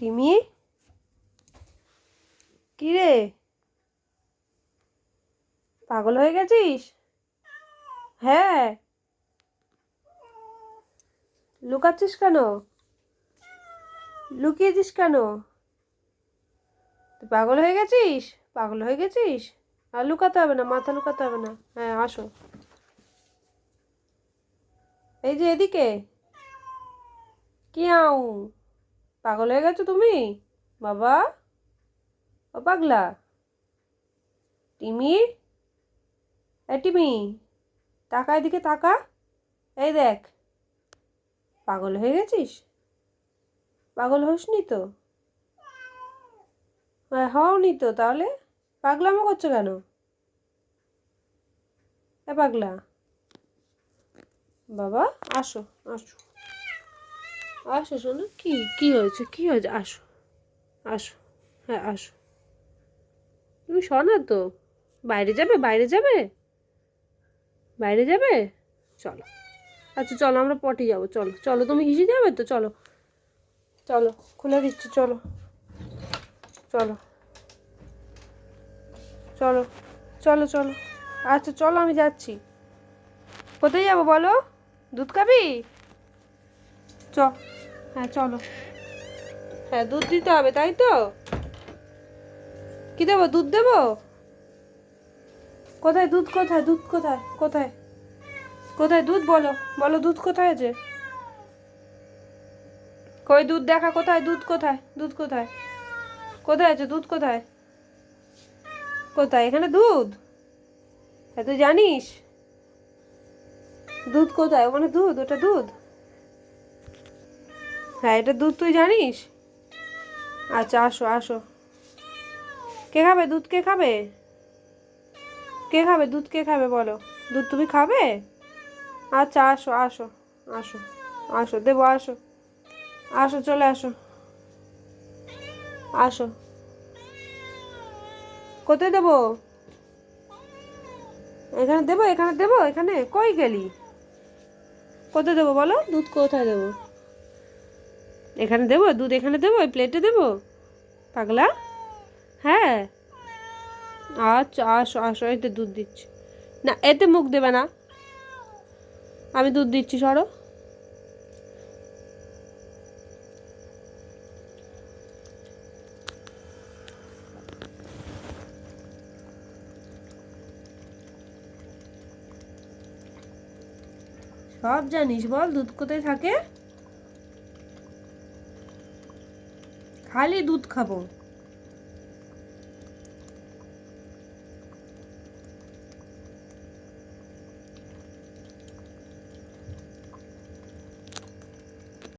TIMI. কি রে পাগল হয়ে গেছিস? হ্যাঁ। লুকাচ্ছিস কেন? লুকিয়েছিস কেন? তুই পাগল হয়ে গেছিস? পাগল হয়ে গেছিস? আর লুকাতে হবে না, মাথা লুকাতে হবে না। হ্যাঁ আসো। এই যে এদিকে। কি আউ পাগল হয়ে গেছো তুমি? বাবা? ও পাগলা? টিমি? এ টিমি, তাকা এদিকে তাকা। এই দেখ। পাগল হয়ে গেছিস? পাগল হোসনি তো? হ্যাঁ হওনি তো তাহলে। পাগলামো করছ কেন? এ পাগলা। বাবা, আসো আসো। আসো, শোনো। কি কি হয়েছে? কি হয়েছে? আসো। আসো। হ্যাঁ আসো। তুমি শোনা তো। বাইরে যাবে? বাইরে যাবে? বাইরে যাবে? চলো। আচ্ছা চলো, আমরা পটি যাব। চলো চলো। তুমি হিসি যাবে তো? চলো। চলো, খুলে দিচ্ছি। চলো। চলো। চলো চলো চলো। আচ্ছা চলো, আমি যাচ্ছি। কোথায় যাব বলো? দুধ খাবি? চ। হ্যাঁ চলো। হ্যাঁ দুধ দিতে হবে তাই তো? কি দেবো দুধ দেবো? কোথায় দুধ কোথায়? দুধ কোথায়? কোথায়? কোথায় দুধ বলো? বলো দুধ কোথায় আছে? কই দুধ দেখা কোথায়? দুধ কোথায়? দুধ কোথায়? কোথায় আছে? দুধ কোথায়? কোথায়? এখানে দুধ? হ্যাঁ তুই জানিস? দুধ কোথায়? ওখানে দুধ ওটা দুধ? হ্যাঁ এটা দুধ তুই জানিস? আচ্ছা আসো আসো। কে খাবে? দুধ কে খাবে? কে খাবে? দুধ কে খাবে বলো। দুধ তুমি খাবে? আচ্ছা আসো আসো আসো আসো, দেবো, আসো। আসো, চলে আসো। আসো। কোথায় দেবো? এখানে দেবো এখানে দেবো, এখানে? কই গেলি? কোথায় দেবো বলো? দুধ কোথায় দেবো? এখানে দেবো? দুধ এখানে দেবো? ওই প্লেটে দেবো? পাগলা? হ্যাঁ। আচ্ছা আসো আসো এতে দুধ দিচ্ছি। না, এতে মুখ দেবে না। আমি দুধ দিচ্ছি, সরো। সব জানিস বল, দুধ কোথায় থাকে? খালি দুধ খাব